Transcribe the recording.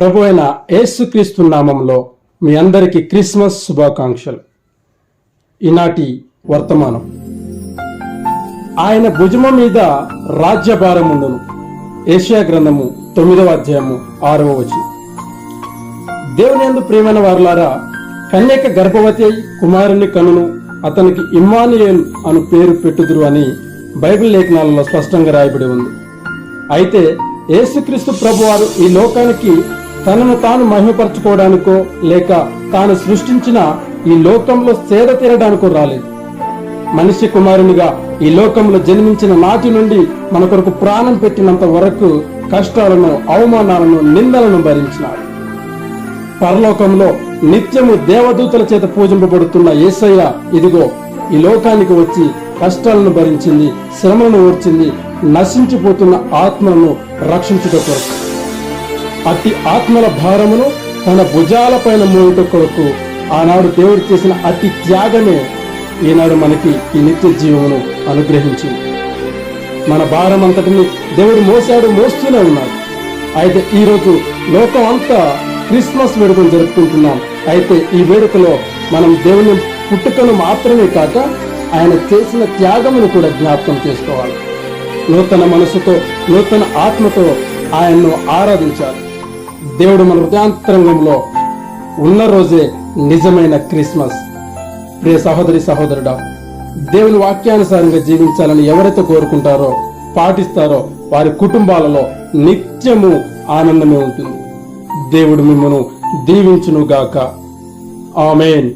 ప్రభు అయిన యేసుక్రీస్తు నామంలో మీ అందరికీ క్రిస్మస్ శుభాకాంక్షలు. ఈనాటి వర్తమానం. ఆయన భుజమ మీద రాజ్యభారముండును ఏషియా గ్రంథము తొమ్మిదవ అధ్యాయము ఆరవ వచనం. దేవుని ఎందు ప్రేమైన వారులారా కన్యక గర్భవతి అయి కుమారుని కనును అతనికి ఇమ్మానుయేల్ అను పేరు పెట్టుదురు అని బైబిల్ లేఖనాలలో స్పష్టంగా రాయబడి ఉంది. అయితే యేసుక్రీస్తు ప్రభువారు ఈ లోకానికి తనను తాను మహిమపరచుకోవడానికో లేక తాను సృష్టించిన ఈ లోకంలో సేద తీరడానికో రాలేదు. మనిషి కుమారునిగా ఈ లోకంలో జన్మించిన నాటి నుండి మన కొరకు ప్రాణం పెట్టినంత వరకు కష్టాలను అవమానాలను నిందలను భరించినాడు. పరలోకంలో నిత్యము దేవదూతల చేత పూజింపబడుతున్న ఏసయ్య ఇదిగో ఈ లోకానికి వచ్చి కష్టాలను భరించింది శ్రమలను ఓర్చింది నశించిపోతున్న ఆత్మను రక్షించుట కొరకు. అట్టి ఆత్మల భారమును తన భుజాలపైన మోయుట కొరకు ఆనాడు దేవుడు చేసిన అతి త్యాగమే ఈనాడు మనకి ఈ నిత్య జీవమును అనుగ్రహించింది. మన భారం అంతటిని దేవుడు మోసాడు మోస్తూనే ఉన్నాడు. అయితే ఈరోజు లోకం అంతా క్రిస్మస్ వేడుకను జరుపుకుంటున్నాం. అయితే ఈ వేడుకలో మనం దేవుని పుట్టుకను మాత్రమే కాక ఆయన చేసిన త్యాగమును కూడా జ్ఞాపకం చేసుకోవాలి. నూతన మనసుతో నూతన ఆత్మతో ఆయన్ను ఆరాధించాలి. దేవుడు మన హృదయాంతరంగంలో ఉన్న రోజే నిజమైన క్రిస్మస్. ప్రియ సహోదరి సహోదరుడా దేవుని వాక్యానుసారంగా జీవించాలని ఎవరైతే కోరుకుంటారో పాటిస్తారో వారి కుటుంబాలలో నిత్యము ఆనందమే ఉంటుంది. దేవుడు మిమ్మను దీవించునుగాక. ఆమెన్.